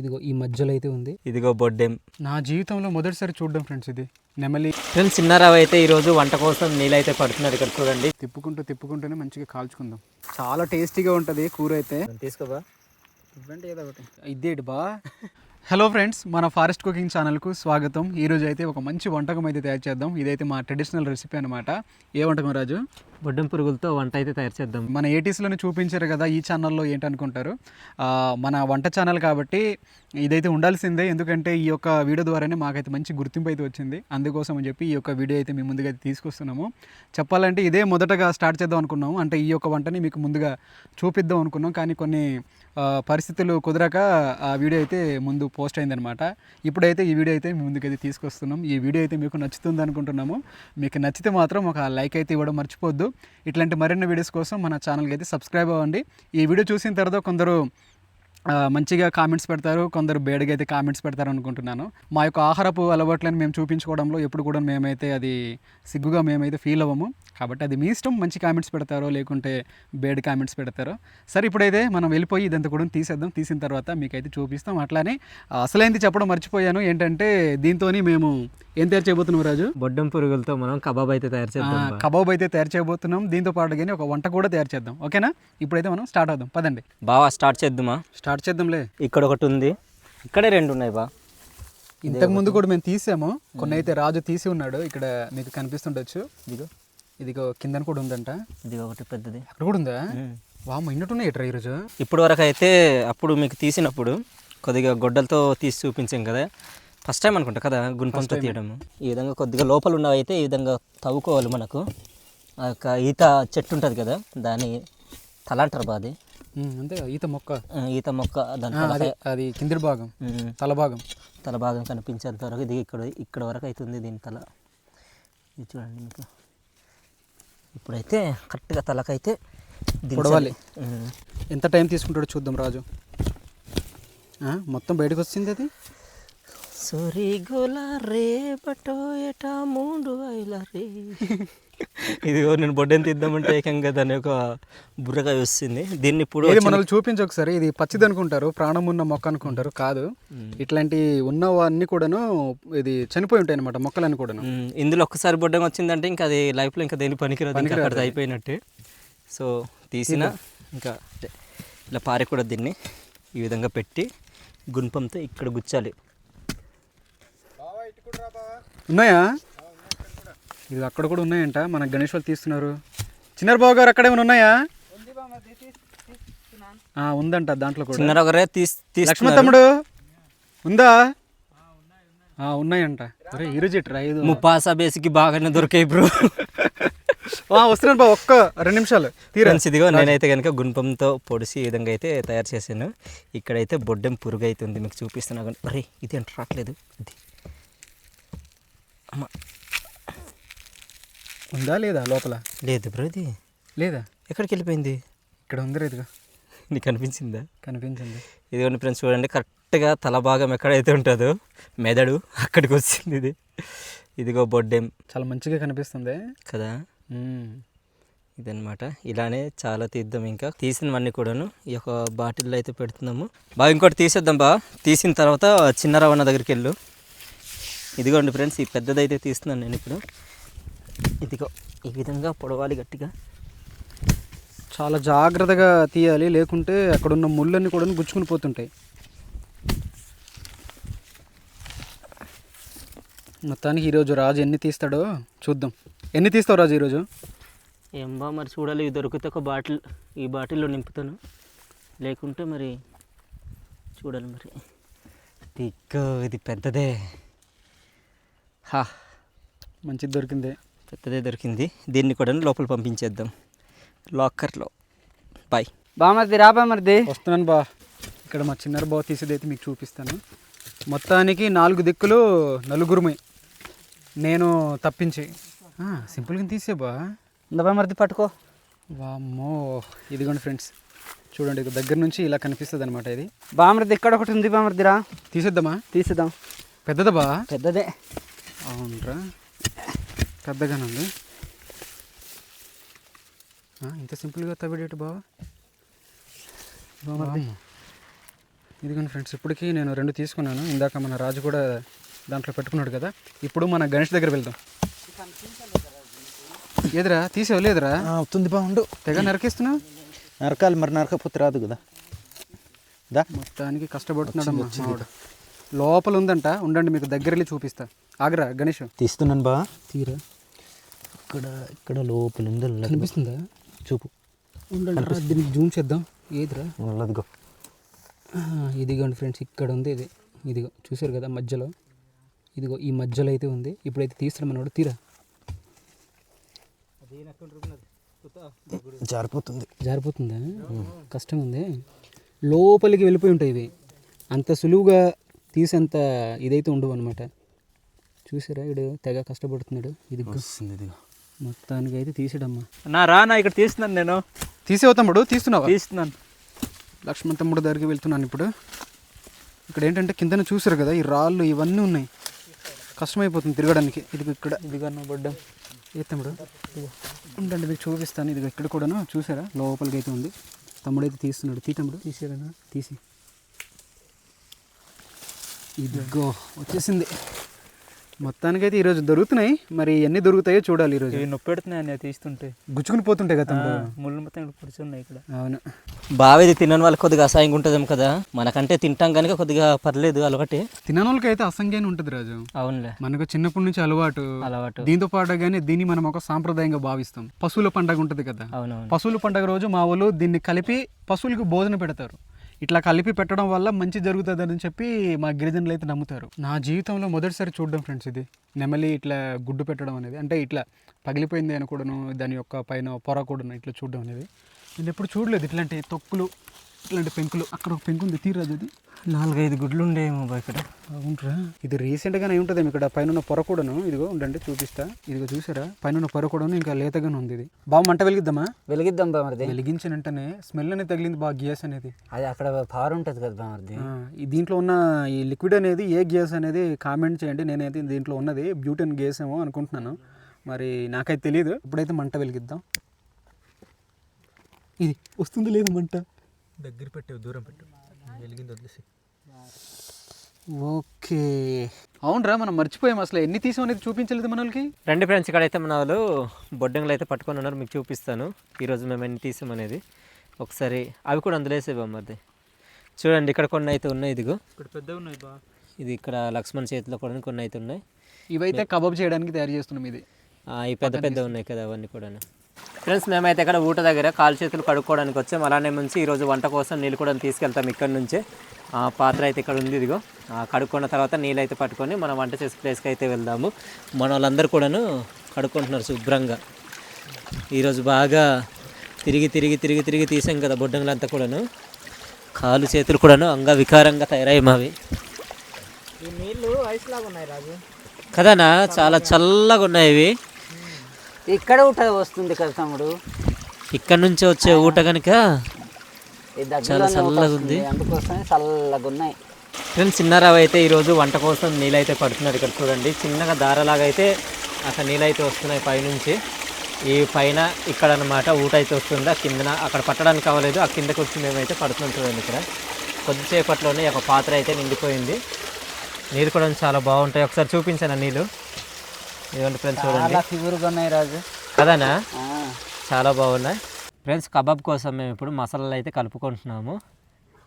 ఇదిగో ఈ మధ్యలో అయితే ఉంది. ఇదిగో బొడ్డెం. నా జీవితంలో మొదటిసారి చూడడం ఫ్రెండ్స్ ఇది. నెమలి. ఫ్రెండ్స్ చిన్నారావు అయితే ఈరోజు వంట కోసం నీళ్ళైతే పడుతున్నారు ఇక్కడ చూడండి. తిప్పుకుంటూ తిప్పుకుంటూనే మంచిగా కాల్చుకుందాం. చాలా టేస్టీగా ఉంటుంది కూర అయితే. తీసుకోబా ఇవ్వండి ఏదో ఒకటి. ఇదేంటి బా. హలో ఫ్రెండ్స్ మన ఫారెస్ట్ కుకింగ్ ఛానల్కు స్వాగతం. ఈరోజు అయితే ఒక మంచి వంటకం అయితే తయారు చేద్దాం. ఇదైతే మా ట్రెడిషనల్ రెసిపీ అనమాట ఏ వంటకం రాజు? బొడ్డం పురుగులతో వంట అయితే తయారు చేద్దాం. మన ఏటీస్లోనే చూపించారు కదా ఈ ఛానల్లో ఏంటనుకుంటారు? మన వంట ఛానల్ కాబట్టి ఇదైతే ఉండాల్సిందే. ఎందుకంటే ఈ యొక్క వీడియో ద్వారానే మాకైతే మంచి గుర్తింపు అయితే వచ్చింది. అందుకోసం అని చెప్పి ఈ యొక్క వీడియో అయితే మేము ముందుగా అయితే తీసుకొస్తున్నాము. చెప్పాలంటే ఇదే మొదటగా స్టార్ట్ చేద్దాం అనుకున్నాము. అంటే ఈ యొక్క వంటని మీకు ముందుగా చూపిద్దాం అనుకున్నాం. కానీ కొన్ని పరిస్థితులు కుదరక ఆ వీడియో అయితే ముందు పోస్ట్ అయిందనమాట ఇప్పుడైతే ఈ వీడియో అయితే ముందుకైతే తీసుకొస్తున్నాం. ఈ వీడియో అయితే మీకు నచ్చుతుంది అనుకుంటున్నాము. మీకు నచ్చితే మాత్రం ఒక లైక్ అయితే ఇవ్వడం మర్చిపోద్దు. ఇట్లాంటి మరిన్ని వీడియోస్ కోసం మన ఛానల్కి అయితే సబ్స్క్రైబ్ అవ్వండి. ఈ వీడియో చూసిన తర్వాత కొందరు మంచిగా కామెంట్స్ పెడతారు కొందరు బేడగా అయితే కామెంట్స్ పెడతారు అనుకుంటున్నాను. మా యొక్క ఆహారపు అలవాట్లను మేము చూపించుకోవడంలో ఎప్పుడు కూడా మేమైతే అది సిగ్గుగా మేమైతే ఫీల్ అవ్వము. కాబట్టి అది మీ ఇష్టం మంచి కామెంట్స్ పెడతారో లేకుంటే బేడ్ కామెంట్స్ పెడతారో. సరే ఇప్పుడైతే మనం వెళ్ళిపోయి ఇదంతా కూడా తీసేద్దాం. తీసిన తర్వాత మీకైతే చూపిస్తాం. అట్లానే అసలైంది చెప్పడం మర్చిపోయాను. ఏంటంటే దీంతో మేము ఏం తయారు చేయబోతున్నాం రాజు? బొడ్డెం పురుగులతో మనం కబాబ్ అయితే తయారు చేద్దాం కబాబ్ అయితే తయారు చేయబోతున్నాం. దీంతో పాటుగానే ఒక వంట కూడా తయారు చేద్దాం. ఓకేనా? ఇప్పుడైతే మనం స్టార్ట్ అవుదాం. పదండి. బావా స్టార్ట్ చేద్దామా? స్టార్ట్ చేద్దాంలే ఇక్కడ ఒకటి ఉంది. ఇక్కడే రెండు ఉన్నాయి బా. ఇంతకు ముందు కూడా మేము తీసాము. కొన్ని అయితే రాజు తీసి ఉన్నాడు. ఇక్కడ మీకు కనిపిస్తుండొచ్చు. ఇదిగో. ఇదిగో కిందన కూడా ఉందంట. ఇది ఒకటి పెద్దది. అక్కడ కూడా ఉందా? వామ ఇన్నట్టున్నాయి ఇట్రా ఈరోజు? ఇప్పుడు వరకు అయితే అప్పుడు మీకు తీసినప్పుడు కొద్దిగా గొడ్డలతో తీసి చూపించాం కదా. ఫస్ట్ టైం అనుకుంటా కదా గుంపంతో తీయడం ఈ విధంగా కొద్దిగా లోపల ఉన్నవి అయితే ఈ విధంగా తవ్వుకోవాలి మనకు. ఆ యొక్క ఈత చెట్టు ఉంటుంది కదా దాని తల అంటారు బా అది. ఉమ్, అంతే ఈత మొక్క. ఈత మొక్క దాని అదే అది కింది భాగం తల భాగం తల భాగం కనిపించేంత వరకు ఇది ఇక్కడ ఇక్కడ వరకు అవుతుంది దీని తల. ఇది చూడండి మీకు. ఇప్పుడైతే కరెక్ట్గా తలకైతే. పొడవాలి. ఎంత టైం తీసుకుంటాడో చూద్దాం రాజు. మొత్తం బయటకు వచ్చింది అది? సొరిగోల రే బటో ఎటా మూడు ఐల రే ఇదిగో నేను బొడ్డని తీద్దామంటే ఏకంగా దాని యొక్క బుర్రగా వస్తుంది. దీన్ని ఇప్పుడు మనల్ని చూపించు ఒకసారి. ఇది పచ్చిది అనుకుంటారు ప్రాణం ఉన్న మొక్క అనుకుంటారు కాదు. ఇట్లాంటి ఉన్నవన్నీ కూడాను ఇది చనిపోయి ఉంటాయి అనమాట మొక్కలన్నీ కూడాను. ఇందులో ఒక్కసారి బొడ్డం వచ్చిందంటే ఇంకా అది లైఫ్లో ఇంకా దేని పనికిరాదు ఇంకా అక్కడిది అయిపోయినట్టే. సో తీసిన ఇంకా ఇలా పారి కూడా దీన్ని ఈ విధంగా పెట్టి గుణపంతో ఇక్కడ గుచ్చాలి. ఉన్నాయా? ఇది అక్కడ కూడా ఉన్నాయంట. మన గణేష్ వాళ్ళు తీస్తున్నారు. చిన్నారు బాబు గారు అక్కడ ఏమైనా ఉన్నాయా? ఆ, ఉందంట దాంట్లో కూడా. చిన్న ఒకరే తీసి లక్ష్మణ్ తమ్ముడు? ఉందా? ఆ, ఉన్నాయంట. అరే ఈరోజు ఇట్రా ఐదు. ముప్పాసా బేసికి బాగానే దొరికాయి బ్రో. వస్తున్నాను బాబు ఒక్క రెండు నిమిషాలు. తీరా. ఫ్రెండ్స్ ఇదిగో నేనైతే కనుక గుణపంతో పొడిసి ఈ విధంగా అయితే తయారు చేశాను. ఇక్కడైతే బొడ్డెం పురుగు అయితే ఉంది మీకు చూపిస్తున్నా కానీ అరే ఇది అంటే రావట్లేదు. ఇది. అమ్మ. ఉందా లేదా లోపల? లేదు బ్రో ఇది. లేదా? ఎక్కడికి వెళ్ళిపోయింది? ఇక్కడ ఉంది రేదుగా నీకు కనిపించిందా కనిపించింది. ఇదిగోండి ఫ్రెండ్స్ చూడండి కరెక్ట్గా తల భాగం ఎక్కడైతే ఉంటుందో మెదడు అక్కడికి వచ్చింది ఇది. ఇదిగో బొడ్డెం. చాలా మంచిగా కనిపిస్తుంది. కదా. ఇదనమాట ఇలానే చాలా తీద్దాం ఇంకా. తీసినవన్నీ కూడాను ఈ యొక్క బాటిల్లో అయితే పెడుతున్నాము. బాగా ఇంకోటి తీసేద్దాం బా. తీసిన తర్వాత చిన్న రవాణా దగ్గరికి వెళ్ళు. ఇదిగోండి ఫ్రెండ్స్ ఈ పెద్దదైతే తీస్తున్నాను నేను ఇప్పుడు. ఇదిగో ఈ విధంగా పొడవాలి గట్టిగా. చాలా జాగ్రత్తగా తీయాలి లేకుంటే అక్కడ ఉన్న ముళ్ళన్నీ కూడా గుచ్చుకుని పోతుంటాయి. మొత్తానికి ఈరోజు రాజు ఎన్ని తీస్తాడో చూద్దాం. ఎన్ని తీస్తావు రాజు ఈరోజు? ఏం బా మరి చూడాలి. ఇది దొరికితే ఒక బాటిల్ ఈ బాటిల్లో నింపుతాను. లేకుంటే మరి చూడాలి మరి. దిగ్గో ఇది పెద్దదే. హా మంచిది దొరికింది. పెద్దదే దొరికింది. దీన్ని కూడా లోపల పంపించేద్దాం. లాకర్లో. బాయ్ బామర్ది రాబా మరిది వస్తున్నాను బా. ఇక్కడ మా చిన్నర బావ తీసేది అయితే మీకు చూపిస్తాను. మొత్తానికి నాలుగు దిక్కులు నలుగురుమే. నేను తప్పించి. ఆ, సింపుల్గా తీసే బా. ఇందా మరిది పట్టుకో. వామ్మో ఇదిగోండి ఫ్రెండ్స్. చూడండి ఇక దగ్గర నుంచి ఇలా కనిపిస్తుంది అనమాట ఇది. బామర్ది ఇక్కడ ఒకటి ఉంది బామర్దిరా. తీసేద్దామా? తీసేద్దాం. పెద్దదా బా? పెద్దదే. అవునరా. పెద్దగానే ఉంది ఇంత సింపుల్గా తవ్వేడేటి బావా. ఇదిగోండి ఫ్రెండ్స్ ఇప్పటికీ నేను రెండు తీసుకున్నాను. ఇందాక మన రాజు కూడా దాంట్లో పెట్టుకున్నాడు కదా. ఇప్పుడు మన గణేష్ దగ్గర వెళ్దాం. ఏదిరా తీసావు లేదురా? అవుతుంది బాగుండు తెగ నరికిస్తున్నావు నరకాలి మరి నరకపోతే రాదు కదా. దా. మొత్తానికి కష్టపడుతున్నాడు లోపల ఉందంట ఉండండి మీకు దగ్గర వెళ్ళి చూపిస్తా. ఆగరా గణేష్. తీస్తున్నాను బా. తీరా. ఇక్కడ ఇక్కడ లోపల ఉంది. కనిపిస్తుందా? చూపు. ఉండండి దీనికి జూమ్ చేద్దాం. ఏదిరా? ఇదిగోండి ఫ్రెండ్స్ ఇక్కడ ఉంది ఇది. ఇదిగో చూసారు కదా మధ్యలో? ఇదిగో ఈ మధ్యలో అయితే ఉంది. ఇప్పుడైతే తీస్తాడు మనోడు తీరా. జారిపోతుంది. జారిపోతుందా? కష్టంగా ఉంది లోపలికి వెళ్ళిపోయి ఉంటాయి ఇవి. అంత సులువుగా తీసేంత ఇదైతే ఉండవు అనమాట చూసారా ఇడు తెగ కష్టపడుతున్నాడు. ఇది వస్తుంది ఇదిగో. మొత్తానికి అయితే తీసాడమ్మా. నా రా నా ఇక్కడ తీస్తున్నాను నేను. తీసేవు తమ్ముడు? తీస్తున్నావా? తీస్తున్నాను. లక్ష్మణ్ తమ్ముడు దగ్గరికి వెళ్తున్నాను ఇప్పుడు. ఇక్కడ ఏంటంటే కిందన చూసారు కదా ఈ రాళ్ళు ఇవన్నీ ఉన్నాయి. కష్టమైపోతుంది తిరగడానికి. ఇది ఇక్కడ. ఇదిగో బొడ్డం ఏ తమ్ముడు. ఉండండి మీకు చూపిస్తాను. ఇది ఇక్కడ కూడాను. చూసారా లోపలికి అయితే ఉంది. తమ్ముడు అయితే తీస్తున్నాడు. తీ తమ్ముడు. తీసారా తీసి. ఇదిగో వచ్చేసింది. మొత్తానికైతే ఈరోజు దొరుకుతున్నాయి. మరి ఎన్ని దొరుకుతాయో చూడాలి ఈరోజు ఇవి నొప్పి పెడుతున్నాయి తీస్తుంటే. గుచ్చుకుని పోతుంటాయి కదా ముళ్ళు మొత్తం కూర్చున్నాయి ఇక్కడ. అవును. బావేది తినని వాళ్ళకి కొద్దిగా అసహాయంగా ఉంటుందేమో కదా. మనకంటే తింటాం కనుక కొద్దిగా పర్లేదు అలవాటే తినని వాళ్ళకి అయితే అసంఖ్యాన్ని ఉంటుంది రాజు. అవునులే. మనకు చిన్నప్పటి నుంచి అలవాటు. అలవాటు. దీంతో పాటుగానే దీన్ని మనం ఒక సాంప్రదాయంగా భావిస్తాం. పశువుల పండగ ఉంటుంది కదా. పశువుల పండగ రోజు మా వాళ్ళు దీన్ని కలిపి పశువులకు భోజనం పెడతారు. ఇట్లా కలిపి పెట్టడం వల్ల మంచి జరుగుతుందని చెప్పి మా గిరిజనులు అయితే నమ్ముతారు. నా జీవితంలో మొదటిసారి చూడడం ఫ్రెండ్స్ ఇది. నెమలి ఇట్లా గుడ్డు పెట్టడం అనేది. అంటే ఇట్లా పగిలిపోయింది అని కూడాను దాని యొక్క పైన పొర కూడాను ఇట్లా చూడడం అనేది. నేను ఎప్పుడు చూడలేదు ఇట్లాంటి తొక్కులు. ఇట్లాంటి పెంకులు. అక్కడ ఒక పెంకు ఉంది. తీరాదు అది నాలుగైదు గుడ్లు ఉండేమో ఇక్కడ. అవునరా. ఇది రీసెంట్గానే ఉంటుంది ఇక్కడ. పైన పొర కూడాను. ఇదిగో ఉండండి చూపిస్తా. ఇదిగో చూసారా? పైన పొర కూడాను ఇంకా లేతగానే ఉంది ఇది. బాగా మంట వెలిగిద్దామా? వెలిగిద్దాం బామర్ది వెలిగించిన వెంటనే స్మెల్ అనేది తగిలింది బాగా గ్యాస్ అనేది. అది అక్కడ పారు ఉంటుంది కదా బామర్ది ఈ దీంట్లో ఉన్న ఈ లిక్విడ్ అనేది ఏ గ్యాస్ అనేది కామెంట్ చేయండి. నేనైతే దీంట్లో ఉన్నది. బ్యూటన్ గ్యాస్ ఏమో అనుకుంటున్నాను. మరి నాకైతే తెలియదు ఇప్పుడైతే మంట వెలిగిద్దాం. ఇది వస్తుంది లేదు మంట? దగ్గర పెట్టు దూరం పెట్టు. వెలిగింది వదిలేసి ఓకే. అవునరా మనం మర్చిపోయాం అసలు. ఎన్ని తీసాం అనేది చూపించలేదు మన వాళ్ళకి రండి ఫ్రెండ్స్ ఇక్కడైతే మన వాళ్ళు బొడ్డంగులు అయితే పట్టుకొని ఉన్నారు. మీకు చూపిస్తాను. ఈరోజు మేము ఎన్ని తీసాం అనేది. ఒకసారి అవి కూడా అందులో వేసేవా మరి చూడండి ఇక్కడ కొన్ని అయితే ఉన్నాయి ఇదిగో. ఇక్కడ పెద్ద ఉన్నాయి బా. ఇది ఇక్కడ లక్ష్మణ్ చేతిలో కూడా కొన్ని అయితే ఉన్నాయి. ఇవైతే కబాబ్ చేయడానికి తయారు చేస్తున్నాం ఇది. ఆ, ఈ పెద్ద పెద్ద ఉన్నాయి కదా అవన్నీ కూడా ఫ్రెండ్స్ మేమైతే ఇక్కడ ఊట దగ్గర కాలు చేతులు కడుక్కోవడానికి వచ్చాం. అలానే ముంచి ఈరోజు వంట కోసం నీళ్ళు కూడా తీసుకెళ్తాం ఇక్కడ నుంచే. ఆ పాత్ర అయితే ఇక్కడ ఉంది ఇదిగో. కడుక్కున్న తర్వాత నీళ్ళు అయితే పట్టుకొని మనం వంట చేసే ప్లేస్కి అయితే వెళ్దాము. మన వాళ్ళందరూ కూడాను కడుక్కుంటున్నారు శుభ్రంగా. ఈరోజు బాగా తిరిగి తిరిగి తిరిగి తిరిగి తీసాం కదా బొడ్డంగులంతా కూడాను. కాలు చేతులు కూడాను అంగ వికారంగా తయారయ్యాయి మావి. నీళ్ళు ఐస్ లాగా ఉన్నాయి రాజు. కదనా చాలా చల్లగా ఉన్నాయి ఇవి. ఇక్కడ ఊట వస్తుంది కదా తమ్ముడు? ఇక్కడ నుంచి వచ్చే ఊట కనుక చాలా చల్లగా. ఉంది అందుకోసమే చల్లగా ఉన్నాయి ఫ్రెండ్స్ చిన్నారావు అయితే ఈరోజు వంట కోసం నీళ్ళైతే పడుతున్నారు ఇక్కడ చూడండి. చిన్నగా దారలాగా అయితే అక్కడ నీళ్ళైతే వస్తున్నాయి పైనుంచి. ఈ పైన ఇక్కడ అనమాట ఊట అయితే వస్తుంది ఆ కిందన అక్కడ పట్టడానికి కావలేదు ఆ కిందకి వచ్చి మేమైతే పడుతున్నాం చూడండి ఇక్కడ. కొద్దిసేపట్లోనే ఒక పాత్ర అయితే నిండిపోయింది. నీళ్ళు కూడా చాలా బాగుంటాయి. ఒకసారి చూపించాను నీళ్ళు? ఇదిగోండి ఫ్రెండ్స్ చూడండి చాలా ఫిగురుగా ఉన్నాయి రాజు. కదనా ఆ, చాలా బాగున్నాయి. ఫ్రెండ్స్ కబాబ్ కోసం మేము ఇప్పుడు మసాలాలు అయితే కలుపుకుంటున్నాము.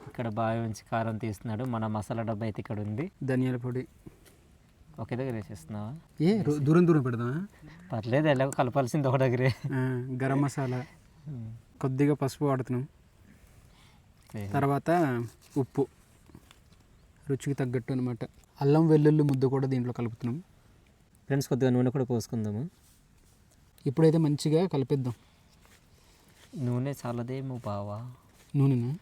ఇక్కడ బాగా ఉంచి కారం తీస్తున్నాడు. మన మసాలా డబ్బా అయితే ఇక్కడ ఉంది. ధనియాల పొడి. ఒకే దగ్గర వేసేస్తున్నావా? ఏ రో- దూరం దూరం పెడదామా? పర్లేదు ఎలాగో కలపాల్సింది ఒక దగ్గరే. ఆ, గరం మసాలా. కొద్దిగా పసుపు వాడుతున్నాం. తర్వాత ఉప్పు. రుచికి తగ్గట్టు అనమాట అల్లం వెల్లుల్లి ముద్ద కూడా దీంట్లో కలుపుతున్నాం. ఫ్రెండ్స్ కొద్దిగా నూనె కూడా పోసుకుందాము. ఇప్పుడైతే మంచిగా కలిపిద్దాం. నూనె చాలదేమో బావా. నూనెను?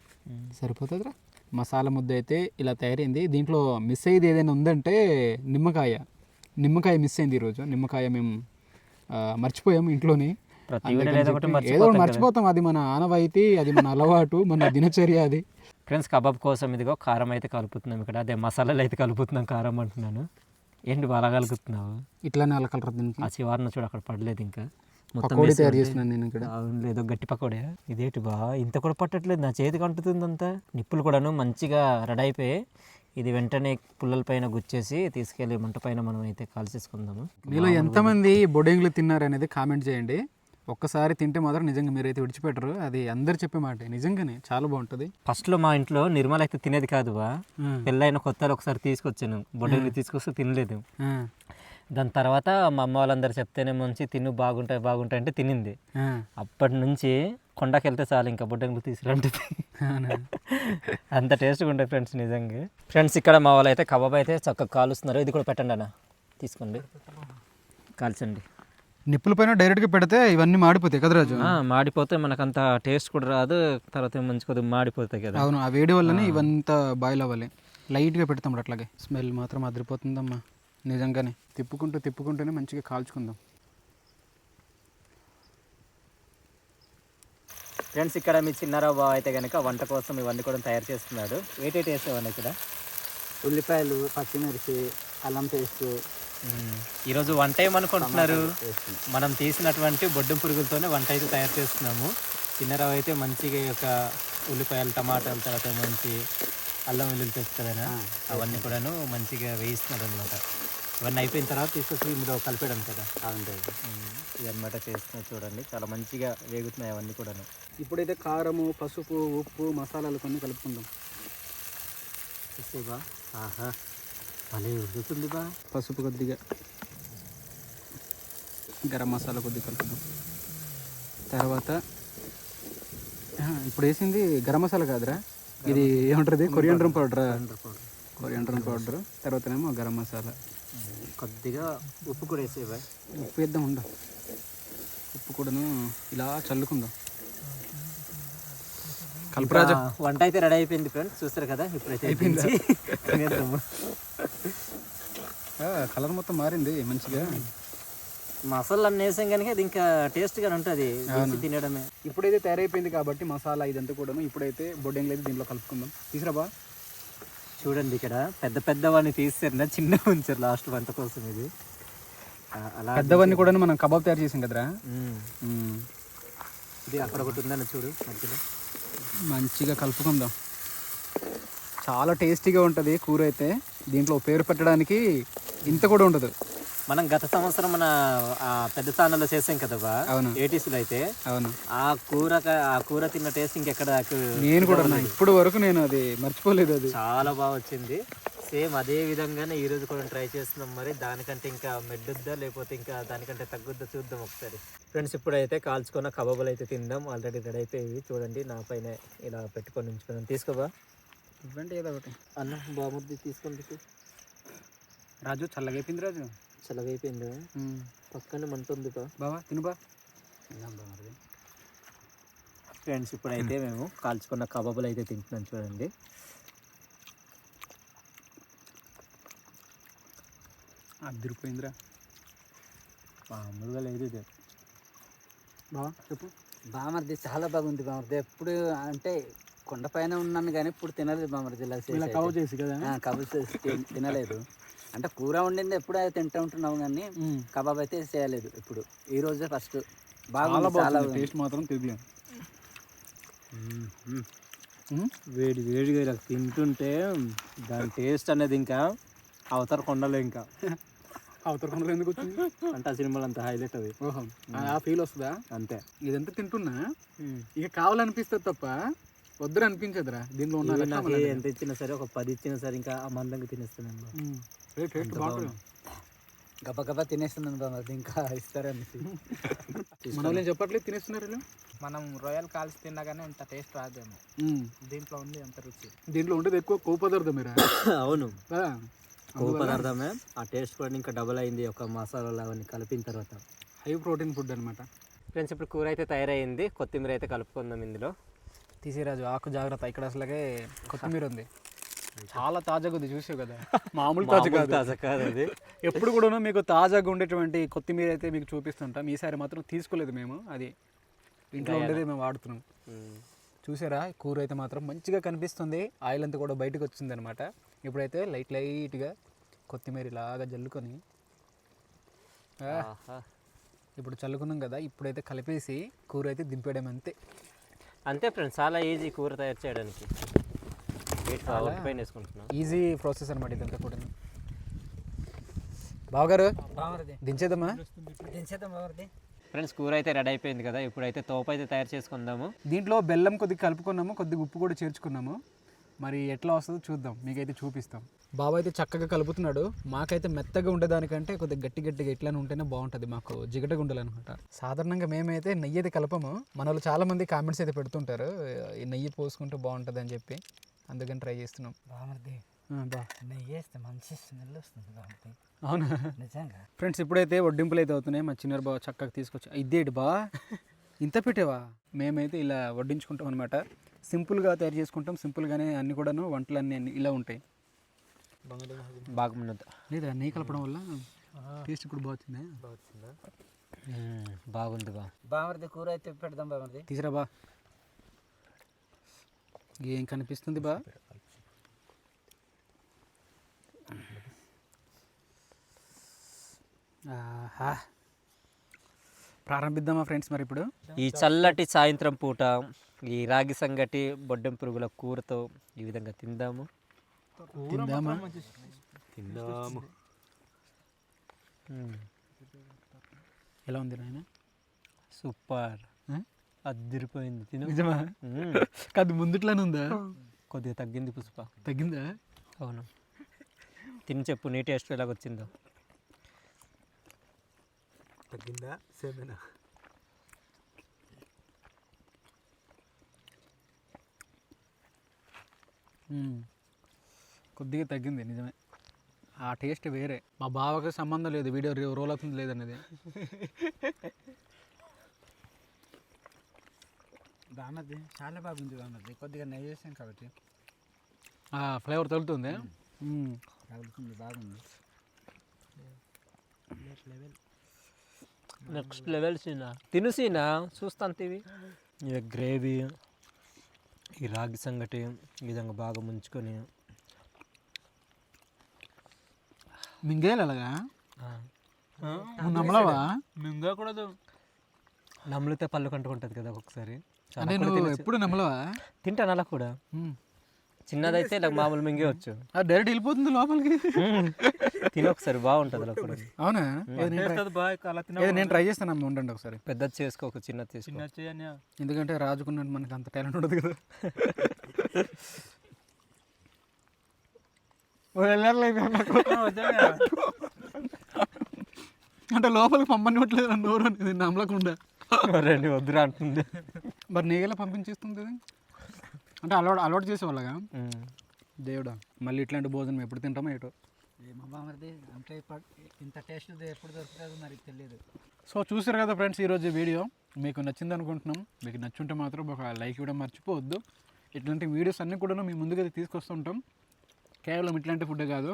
సరిపోతుందిరా. మసాలా ముద్ద అయితే ఇలా తయారైంది. దీంట్లో మిస్ అయ్యేది ఏదైనా ఉందంటే నిమ్మకాయ. నిమ్మకాయ మిస్ అయింది ఈరోజు. నిమ్మకాయ మేము ఆ, మర్చిపోయాం ఇంట్లోని. ఏదో. మర్చిపోతాం. అది మన ఆనవాయితీ అది మన అలవాటు మన దినచర్య అది. ఫ్రెండ్స్ కబాబ్ కోసం ఇదిగో కారం అయితే కలుపుతున్నాం ఇక్కడ. అదే మసాలాలు అయితే కలుపుతున్నాం కారం అంటున్నాను. ఏంటి బాగా కలుపుతున్నావు ఇట్లానే అలా కలర్ దీనికి. ఆ చివరిన చూడు అక్కడ పడలేదు ఇంకా. పకోడీ తయారు చేస్తున్నాను నేను ఇక్కడ. అవును లేదో గట్టి పకోడే. ఇదేంటి బా ఇంత కూడా పట్టట్లేదు నా చేతికి అంటుతుంది అంతా. నిప్పులు కూడాను మంచిగా రెడీ అయిపోయి ఇది వెంటనే పుల్లల పైన గుచ్చేసి తీసుకెళ్ళి మంట పైన మనం అయితే కాల్చేసుకుందాము. మీలో ఎంతమంది బొడెంగులు తిన్నారు అనేది కామెంట్ చేయండి. ఒక్కసారి తింటే మాత్రం నిజంగా మీరైతే విడిచిపెట్టరు. అది అందరు చెప్పే మాట. నిజంగానే చాలా బాగుంటుంది. ఫస్ట్లో మా ఇంట్లో నిర్మల అయితే తినేది కాదు బా. పెళ్ళైన కొత్తలో ఒకసారి తీసుకొచ్చాను. బొడ్డెలు తీసుకొస్తే తినలేదు. దాని తర్వాత మా అమ్మ వాళ్ళందరూ చెప్తేనే మంచి తిను బాగుంటాయి బాగుంటాయి అంటే తినింది. అప్పటి నుంచి కొండకి వెళ్తే చాలు ఇంకా బొడ్డెంగులు తీసుకురంటుంది? అంత టేస్ట్గా ఉంటాయి ఫ్రెండ్స్ నిజంగా. ఫ్రెండ్స్ ఇక్కడ మా వాళ్ళు అయితే కబాబ్ అయితే చక్కగా కాలుస్తున్నారు. ఇది కూడా పెట్టండి అన్న. తీసుకోండి. కాల్చండి. నిప్పుల పైన డైరెక్ట్గా పెడితే ఇవన్నీ మాడిపోతాయి కదా రాజు? ఆ, మాడిపోతే మనకంత టేస్ట్ కూడా రాదు తర్వాత మంచి కొద్దిగా మాడిపోతాయి కదా. అవును ఆ వేడి వల్లనే ఇవంతా బాయిల్ అవ్వాలి. లైట్గా పెడతాం అట్లాగే. స్మెల్ మాత్రం అదిరిపోతుందమ్మా. నిజంగానే. తిప్పుకుంటూ తిప్పుకుంటూనే మంచిగా కాల్చుకుందాం. ఫ్రెండ్స్ ఇక్కడ మీ చిన్నారావు బావ అయితే కనుక వంట కోసం ఇవన్నీ కూడా తయారు చేస్తున్నాడు. ఏటేటి వేసేవాళ్ళు ఇక్కడ? ఉల్లిపాయలు పచ్చిమిర్చి అల్లం పేస్ట్ ఈరోజు వంట ఏమనుకుంటున్నారు? మనం తీసినటువంటి బొడ్డు పురుగులతోనే వంట అయితే తయారు చేస్తున్నాము. చిన్నరావు అయితే మంచిగా యొక్క ఉల్లిపాయలు టమాటాలు తర్వాత మంచి అల్లం వెల్లుల్లి కదా అవన్నీ కూడాను మంచిగా వేయిస్తున్నాడు అనమాట ఇవన్నీ అయిపోయిన తర్వాత తీసుకొచ్చి ఇందులో కలిపేయడం కదా? ఇదన్నమాట చేస్తున్నా చూడండి. చాలా మంచిగా వేగుతున్నాయి అవన్నీ కూడాను. ఇప్పుడైతే కారము పసుపు ఉప్పు మసాలాలు కొన్ని కలుపుకుందాం. ఆహా. భలే బా. పసుపు కొద్దిగా. గరం మసాలా కొద్దిగా కలుపుదాం. తర్వాత ఇప్పుడు వేసింది గరం మసాలా కాదురా. ఇది ఏమంటారు కొరియాండ్రం పౌడరా కొరియాండ్రం పౌడర్ తర్వాతనేమో గరం మసాలా. కొద్దిగా ఉప్పు కూడా వేసేవా ఉప్పు వేద్దాం ఉండ. ఉప్పు కూడాను ఇలా చల్లుకుందాం. కల్పరాజు వంట అయితే రెడీ అయిపోయింది ఫ్రెండ్స్. చూస్తారు కదా ఇప్పుడైతే అయిపోయింది? కలర్ మొత్తం మారింది మంచిగా. మసాలా అన్నీ వేసాం కనుక అది ఇంకా టేస్ట్గా ఉంటుంది. తినడమే. ఇప్పుడైతే తయారైపోయింది కాబట్టి మసాలా ఇదంతా కూడాను ఇప్పుడైతే బొడ్డెంగులు అయితే దీంట్లో కలుపుకుందాం. తీసురాబా చూడండి ఇక్కడ పెద్ద పెద్దవాడిని తీస్తారు నా చిన్న ఉంచారు లాస్ట్ వంట కోసం ఇది. అలా పెద్దవన్నీ కూడా మనం కబాబ్ తయారు చేసాం కదరా. ఇది అక్కడ ఒకటి ఉందని చూడు మధ్యలో మంచిగా కలుపుకుందాం. చాలా టేస్టీగా ఉంటుంది కూర అయితే. దీంట్లో పేరు పెట్టడానికి ఇంత కూడా ఉండదు. మనం గత సంవత్సరం మన ఆ పెద్ద స్థానంలో చేసాం కదా బా? అవును. ఏటీసీలో అయితే. అవును. ఆ కూర ఆ కూర తిన్న టేస్ట్ ఇంకెక్కడ నేను కూడా ఇప్పుడు వరకు నేను అది మర్చిపోలేదు అది. చాలా బాగా వచ్చింది. సేమ్ అదే విధంగానే ఈ రోజు కూడా ట్రై చేస్తున్నాం మరి. దానికంటే ఇంకా మెడ్డుద్దా లేకపోతే ఇంకా దానికంటే తగ్గుద్దా చూద్దాం ఒకసారి. ఫ్రెండ్స్ ఇప్పుడైతే కాల్చుకున్న కబాబులు అయితే తిందాం. ఆల్రెడీ రెడీ అయిపోయి చూడండి నా పైన ఇలా పెట్టుకొని ఉంచుకున్నాం తీసుకోబా ఇవ్వండి ఏదో ఒకటి. అన్న బాగుంది తీసుకోండి. రాజు చల్లగా అయిపోయింది రాజు. చల్లగా అయిపోయింది మ్మ్. పక్కనే మంట ఉంది బా. బావా తినుబా ఫ్రెండ్స్ ఇప్పుడైతే మేము కాల్చుకున్న కబాబులు అయితే తింటున్నాం చూడండి. అదిరిపోయిందిరా. మామూలుగా లేదు ఇది. బావా చెప్పు. బామర్ది చాలా బాగుంది బామర్ది. ఎప్పుడు అంటే కొండపైన ఉన్నాను కానీ ఇప్పుడు తినలేదు బామర్ది. ఇలా. కబాబ్ చేసి కదా? ఆ, కబాబ్ చేసి తిన్- తినలేదు. అంటే కూర వండింది ఎప్పుడు అయితే తింటూ ఉంటున్నాము కానీ. కబాబ్ అయితే చేయలేదు ఇప్పుడు. ఈ రోజే ఫస్ట్ చాలా బాగుంది. టేస్ట్ మాత్రం తిరిగిలేం వేడి వేడిగా ఇలా తింటుంటే దాని టేస్ట్ అనేది ఇంకా అవతల కొండలు ఇంకా. అవతల కొండలు ఎందుకు వచ్చింది? అంటే ఆ సినిమాలు అంత హైలైట్ అవి ఓహో. ఆ ఫీల్ వస్తుందా? అంతే. ఇదంతా తింటున్నా? ఇక కావాలనిపిస్తుంది తప్ప వద్దని అనిపించదురా. దీనిలో ఉన్న. ఎంత ఇచ్చినా సరే ఒక పది ఇచ్చినా సరే ఇంకా ఆ మందంగా తినేస్తాను మ్మ్. ఏ టేస్ట్ బాగుంటుంది గబ గబా తినేస్తున్నాను ఇంకా ఇస్తారనేసి మన చెప్పట్లేదు తినేస్తున్నారు? మనం రొయ్యల్ కాల్స్ తిన్నా కానీ అంత టేస్ట్ రాదేమో. దీంట్లో ఉంది అంత రుచి. దీంట్లో ఉండేది ఎక్కువ కొవ్వు పదార్థం మీరా అవును? కొవ్వు పదార్థమే ఆ టేస్ట్ కూడా ఇంకా డబుల్ అయింది ఒక మసాలాలు అవన్నీ కలిపిన తర్వాత. హై ప్రోటీన్ ఫుడ్ అనమాట ఫ్రెండ్స్ ఇప్పుడు కూర అయితే తయారైంది కొత్తిమీర అయితే కలుపుకుందాం ఇందులో. తీసిరాజు ఆకు జాగ్రత్త ఇక్కడ అసలుగే కొత్తిమీర ఉంది. చాలా తాజాగా ఉంది చూసావు కదా? మామూలు తాజా కాదు. తాజా కాదు అది. ఎప్పుడు కూడా మీకు తాజాగా ఉండేటువంటి కొత్తిమీర అయితే మీకు చూపిస్తుంటాం. ఈసారి మాత్రం తీసుకోలేదు మేము అది ఇంట్లో ఉండేది మేము వాడుతున్నాం. చూసారా? కూర అయితే మాత్రం మంచిగా కనిపిస్తుంది. ఆయిల్ అంతా కూడా బయటకు వచ్చింది అనమాట ఇప్పుడైతే లైట్ లైట్గా కొత్తిమీర ఇలాగా జల్లుకొని. ఇప్పుడు చల్లుకున్నాం కదా ఇప్పుడైతే కలిపేసి కూర అయితే దింపేయడం అంతే. అంతే ఫ్రెండ్స్ చాలా ఈజీ కూర తయారు చేయడానికి. ఒకటి పైన వేసుకుంటున్నాం. ఈజీ ప్రాసెస్ అనమాట ఇదంతా కూడా బావగారు బామర్ది దించేద్దామా? దించేద్దాం ఫ్రెండ్స్ కూర అయితే రెడీ అయిపోయింది కదా ఇప్పుడైతే తోపు అయితే తయారు చేసుకుందాము. దీంట్లో బెల్లం కొద్దిగా కలుపుకున్నాము కొద్దిగా ఉప్పు కూడా చేర్చుకున్నాము. మరి ఎట్లా వస్తుందో చూద్దాం మీకైతే చూపిస్తాం. బాబు అయితే చక్కగా కలుపుతున్నాడు. మాకైతే మెత్తగా ఉండేదానికంటే కొద్దిగా గట్టి గట్టిగా ఎట్లా ఉంటేనే బాగుంటుంది మాకు జిగటగా ఉండాలన్నమాట సాధారణంగా మేమైతే నెయ్యి అయితే కలపము. మన వాళ్ళు చాలా మంది కామెంట్స్ అయితే పెడుతుంటారు. ఈ నెయ్యి పోసుకుంటే బాగుంటుంది అని చెప్పి. అందుకని ట్రై చేస్తున్నాం. బామర్ది ఆ, బా. నెయ్యి వేస్తే మంచి స్మెల్ వస్తుంది బామర్ది. అవునా? నిజంగా. ఫ్రెండ్స్ ఇప్పుడైతే వడ్డింపులు అయితే అవుతున్నాయి. మా చిన్నారు బావ చక్కగా తీసుకొచ్చి ఇదేంటి బా? ఇంత పెట్టేవా? మేమైతే ఇలా వడ్డించుకుంటాం అనమాట సింపుల్గా తయారు చేసుకుంటాం. సింపుల్గానే అన్ని కూడాను వంటలన్నీ అన్ని ఇలా ఉంటాయి. బాగా ఉన్నది లేదా నెయ్యి కలపడం వల్ల టేస్ట్ కూడా బాగుంది? బాగుంది బా. బామర్ది కూర అయితే పెడదాం బామర్ది. తీసిరా బా. ఏం కనిపిస్తుంది బా? ఆహా. ప్రారంభిద్దామా ఫ్రెండ్స్ మరి ఇప్పుడు? ఈ చల్లటి సాయంత్రం పూట ఈ రాగి సంగటి బొడ్డెం పురుగుల కూరతో ఈ విధంగా తిందాము. తిందామా? తిందాము. ఎలా ఉంది నాయన? సూపర్. అద్దరిపోయింది. తిను. నిజమా? కాదు ముందుట్లానే ఉందా? కొద్దిగా తగ్గింది పుష్ప. తగ్గిందా? అవును. తిని చెప్పు నీ టేస్ట్ ఎలాగొచ్చిందో తగ్గిందా? సేమేనా? మ్మ్. కొద్దిగా తగ్గింది నిజమే. ఆ టేస్ట్ వేరే. మా బావకి సంబంధం లేదు వీడియో రి- రోల్ అవుతుంది లేదనేది. బామర్ది చాలా బాగుంది బామర్ది కొద్దిగా నెయ్యి వేసాం కాబట్టి. ఆ ఫ్లేవర్ తగులుతుంది. తగులుతుంది బాగుంది. నెక్స్ట్ లెవెల్ సీనా? తిను సీనా? చూస్తాను తీవి ఇక గ్రేవీ ఈ రాగి సంగటి ఈ విధంగా బాగా ముంచుకొని మింగేయాలి అలాగా నువ్వు నమ్మలవా? మింగకూడదు నమ్మితే పళ్ళు కంటుకుంటుంది కదా ఒక్కొక్కసారి చాలా అంటే నువ్వు. ఎప్పుడు నమ్మలవా? తింటాను అలా కూడా. చిన్నదైతే ఇలా మామూలు మింగేయచ్చు ఆ డైరెక్ట్ వెళ్ళిపోతుంది లోపలికి. తిని ఒకసారి బాగుంటుంది అలా కూడా. అవునా? నేను ట్రై- చేస్తాను అమ్మ ఉండండి ఒకసారి. పెద్దది చేసుకో ఒక చిన్నది తీసుకో ఎందుకంటే రాజుకున్నట్టు మనకి అంత టాలెంట్ ఉండదు కదా. వెళ్ళారులేదు నాకు. అంటే లోపలికి పంపనివ్వట్లేదు నా నోరు అనేది నమ్మలకుండా రెండు వద్దురా అంటుంది. మరి నీగెలా పంపించేస్తుంది? అంటే అలవాటు అలవాటు చేసేవాళ్ళగా. దేవుడా మళ్ళీ ఇట్లాంటి భోజనం ఎప్పుడు తింటామో ఏటో? అంటే ఇంత టేస్ట్ ఎప్పుడు దొరుకుతుందో మరి తెలియదు సో చూసారు కదా ఫ్రెండ్స్ ఈరోజు వీడియో. మీకు నచ్చింది అనుకుంటున్నాం. మీకు నచ్చుంటే మాత్రం ఒక లైక్ ఇవ్వడం మర్చిపోవద్దు. ఇట్లాంటి వీడియోస్ అన్నీ కూడా మేము ముందుగా తీసుకొస్తుంటాం. కేవలం ఇట్లాంటి ఫుడ్ కాదు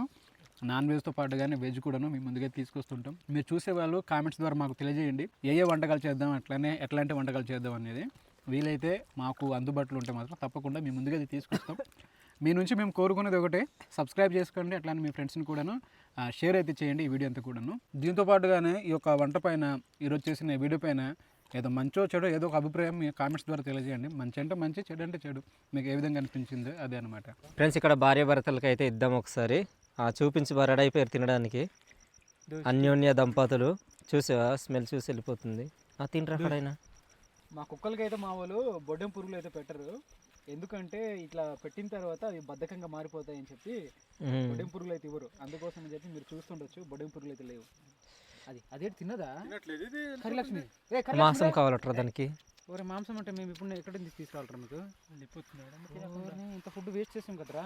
నాన్ వెజ్తో పాటు కానీ వెజ్ కూడాను మేము ముందుగా తీసుకొస్తుంటాం. మీరు చూసేవాళ్ళు కామెంట్స్ ద్వారా మాకు తెలియజేయండి. ఏ ఏ వంటకాలు చేద్దాం అట్లానే ఎట్లాంటి వంటకాలు చేద్దాం అనేది. వీలైతే మాకు అందుబాటులో ఉంటే మాత్రం తప్పకుండా మేము ముందుగా అది తీసుకొస్తాం. మీ నుంచి మేము కోరుకునేది ఒకటే సబ్స్క్రైబ్ చేసుకోండి. అట్లానే మీ ఫ్రెండ్స్ని కూడాను షేర్ అయితే చేయండి ఈ వీడియో అంతా కూడాను. దీంతో పాటుగానే ఈ యొక్క వంట పైన ఈరోజు చేసిన వీడియో పైన ఏదో మంచో చెడో ఏదో ఒక అభిప్రాయం మీ కామెంట్స్ ద్వారా తెలియజేయండి. మంచి అంటే మంచి చెడు అంటే చెడు. మీకు ఏ విధంగా అనిపించిందో అదే అనమాట ఫ్రెండ్స్ ఇక్కడ భార్య భర్తలకి అయితే ఇద్దాం ఒకసారి. ఆ చూపించి రెడీ అయిపోయారు తినడానికి. అన్యోన్య దంపతులు. చూసావా? స్మెల్ చూసి వెళ్ళిపోతుంది. ఆ తినరా అక్కడైనా మా కుక్కలకి అయితే మా వాళ్ళు బొడ్డెం పురుగులు అయితే పెట్టరు. ఎందుకంటే ఇట్లా పెట్టిన తర్వాత అవి బద్ధకంగా మారిపోతాయి అని చెప్పి. బొడ్డెం పురుగులు అయితే ఇవ్వరు. అందుకోసం అని చెప్పి మీరు చూస్తుండొచ్చు బొడ్డెం పురుగులు అయితే లేవు. అది అదే తిన్నదా? కరిలక్ష్మి. ఏ కరిలక్ష్మి మాంసం కావాలట్రా దానికి? ఒరే మాంసం అంటే మేము ఇప్పుడు ఎక్కడ నుంచి తీసుకురావాలరా మీకు? ఇంత ఫుడ్ వేస్ట్ చేసాం కదరా?